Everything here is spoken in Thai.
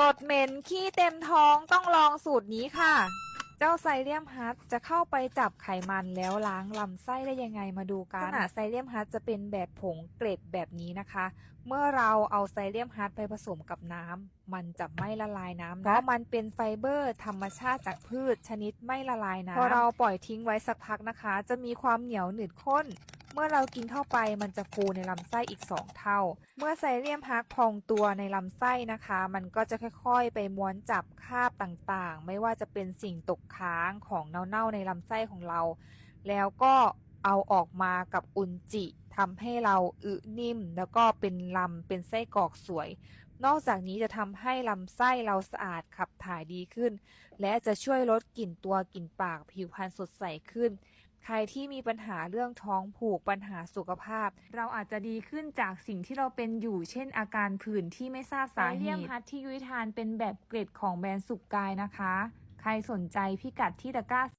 ตดเหม็นขี้เต็มท้องต้องลองสูตรนี้ค่ะ เจ้าไซเลียมฮัทจะเข้าไปจับไขมันแล้วล้างลำไส้ได้ยังไงมาดูกันลักษณะไซเลียมฮัทจะเป็นแบบผงเกล็ดแบบนี้นะคะ เมื่อเราเอาไซเลียมฮัทไปผสมกับน้ำมันจะไม่ละลายน้ำเพราะมันเป็นไฟเบอร์ธรรมชาติจากพืชชนิดไม่ละลายน้ำพอเราปล่อยทิ้งไว้สักพักนะคะ จะมีความเหนียวหนืดข้น เมื่อเรากินเข้าไปมันจะฟูในลำไส้อีก 2 เท่า เมื่อไซเลียมฮักพองตัวในลำไส้นะคะ มันก็จะค่อยๆ ไปม้วนจับคาบต่างๆ ไม่ว่าจะเป็นสิ่งตกค้างของเน่าๆในลำไส้ของเรา แล้วก็เอาออกมากับอุนจิทำให้เราอึนิ่ม แล้วก็เป็นลำเป็นไส้กรอกสวย นอกจากนี้จะทำให้ลำไส้เราสะอาดขับถ่ายดีขึ้น และจะช่วยลดกลิ่นตัวกลิ่นปากผิวพรรณสดใสขึ้น ใครที่มีปัญหาเรื่องท้องผูกปัญหาสุขภาพ เราอาจจะดีขึ้นจากสิ่งที่เราเป็นอยู่ เช่น อาการผื่นที่ไม่ทราบสาเหตุไซเลียมฮัทที่ยุ้ยทานเป็นแบบเกร็ดของแบรนด์สุกกายนะคะ ใครสนใจพิกัดที่ตะกร้า